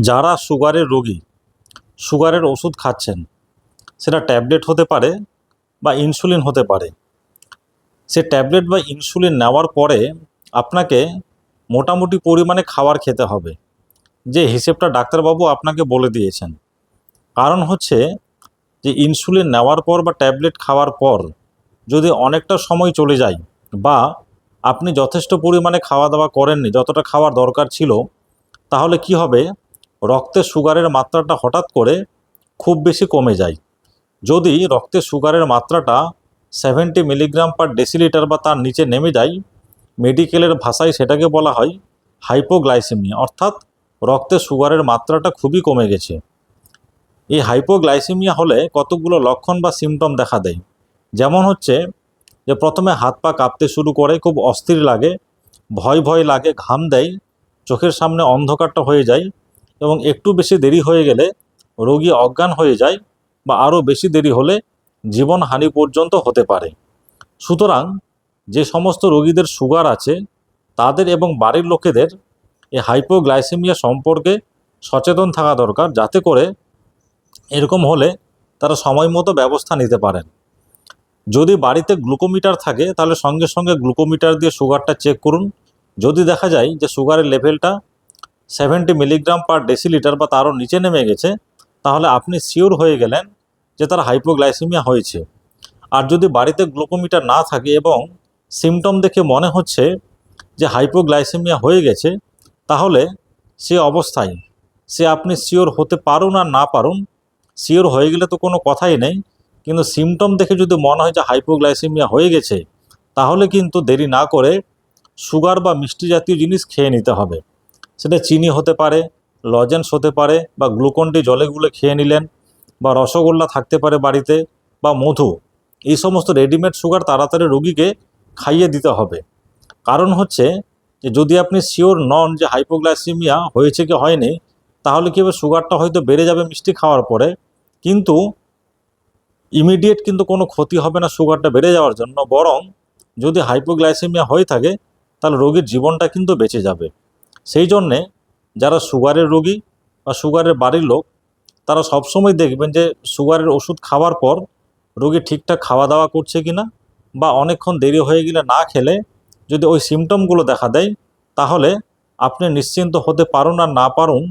যারা সুগারের রোগী, সুগারের ওষুধ খাচ্ছেন, সেটা ট্যাবলেট হতে পারে বা ইনসুলিন হতে পারে। সে ট্যাবলেট বা ইনসুলিন নেওয়ার পরে আপনাকে মোটামুটি পরিমাণে খাবার খেতে হবে। যে হিসেবটা ডাক্তারবাবু আপনাকে বলে দিয়েছেন। কারণ হচ্ছে যে ইনসুলিন নেওয়ার পর বা ট্যাবলেট খাওয়ার পর যদি অনেকটা সময় চলে যায় বা আপনি যথেষ্ট পরিমাণে খাওয়া দাওয়া করেননি, যতটা খাওয়ার দরকার ছিল, তাহলে কি হবে? রক্তে সুগারের মাত্রাটা হঠাৎ করে খুব বেশি কমে যায়। যদি রক্তে সুগারের মাত্রাটা সেভেন্টি মিলিগ্রাম পার ডেসিলিটার বা তার নিচে নেমে যায় মেডিকেলের ভাষায় সেটাকে বলা হয় হাইপোগ্লাইসেমিয়া অর্থাৎ রক্তে সুগারের মাত্রাটা খুবই কমে গেছে। এই হাইপোগ্লাইসেমিয়া হলে কতগুলো লক্ষণ বা সিমটম দেখা দেয়। যেমন হচ্ছে যে প্রথমে হাত পা কাঁপতে শুরু করে, খুব অস্থির লাগে, ভয় ভয় লাগে, ঘাম দেয়, চোখের সামনে অন্ধকারটা হয়ে যায় এবং একটু বেশি দেরি হয়ে গেলে রোগী অজ্ঞান হয়ে যায় বা আরও বেশি দেরি হলে জীবনহানি পর্যন্ত হতে পারে। সুতরাং যে সমস্ত রোগীদের সুগার আছে, তাদের এবং বাড়ির লোকেদের এই হাইপোগ্লাইসেমিয়া সম্পর্কে সচেতন থাকা দরকার যাতে করে এরকম হলে তারা সময় মতো ব্যবস্থা নিতে পারেন। যদি বাড়িতে গ্লুকোমিটার থাকে, তাহলে সঙ্গে সঙ্গে গ্লুকোমিটার দিয়ে সুগারটা চেক করুন। যদি দেখা যায় যে সুগারের লেভেলটা সেভেন্টি মিলিগ্রাম পার ডেসিলিটার বা তারও নিচে নেমে গেছে, তাহলে আপনি শিওর হয়ে গেলেন যে তার হাইপোগ্লাইসেমিয়া হয়েছে। আর যদি বাড়িতে গ্লুকোমিটার না থাকে এবং সিমটম দেখে মনে হচ্ছে যে হাইপোগ্লাইসেমিয়া হয়ে গেছে, তাহলে সে অবস্থায়, সে আপনি শিওর হতে পারুন আর না পারুন, শিওর হয়ে গেলে তো কোনো কথাই নেই, কিন্তু সিমটম দেখে যদি মনে হয় যে হাইপোগ্লাইসেমিয়া হয়ে গেছে, তাহলে কিন্তু দেরি না করে সুগার বা মিষ্টি জাতীয় জিনিস খেয়ে নিতে হবে। সেটা চিনি হতে পারে, লজেন্স হতে পারে বা গ্লুকন্ডি জলে গুলে খেয়ে নিলেন বা রসগোল্লা থাকতে পারে বাড়িতে বা মধু, এই সমস্ত রেডিমেড সুগার তাড়াতাড়ি রোগীকে খাইয়ে দিতে হবে। কারণ হচ্ছে যে যদি আপনি শিওর নন যে হাইপোগ্লাইসিমিয়া হয়েছে কি হয়নি, তাহলে কী হবে সুগারটা হয়তো বেড়ে যাবে মিষ্টি খাওয়ার পরে। কিন্তু ইমিডিয়েট কিন্তু কোনো ক্ষতি হবে না সুগারটা বেড়ে যাওয়ার জন্য, বরং যদি হাইপোগ্লাইসিমিয়া হয়ে থাকে, তাহলে রোগীর জীবনটা কিন্তু বেঁচে যাবে। সেই জন্যে যারা সুগারের রোগী বা সুগারের বাড়ির লোক, তারা সবসময় দেখবেন যে সুগারের ওষুধ খাওয়ার পর রোগী ঠিকঠাক খাওয়া দাওয়া করছে কি না বা অনেকক্ষণ দেরি হয়ে গেলে না খেলে যদি ওই সিমটমগুলো দেখা দেয়, তাহলে আপনি নিশ্চিন্ত হতে পারুন আর না পারুন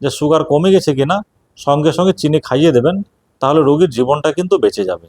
যে সুগার কমে গেছে কি না সঙ্গে সঙ্গে চিনি খাইয়ে দেবেন, তাহলে রোগীর জীবনটা কিন্তু বেঁচে যাবে।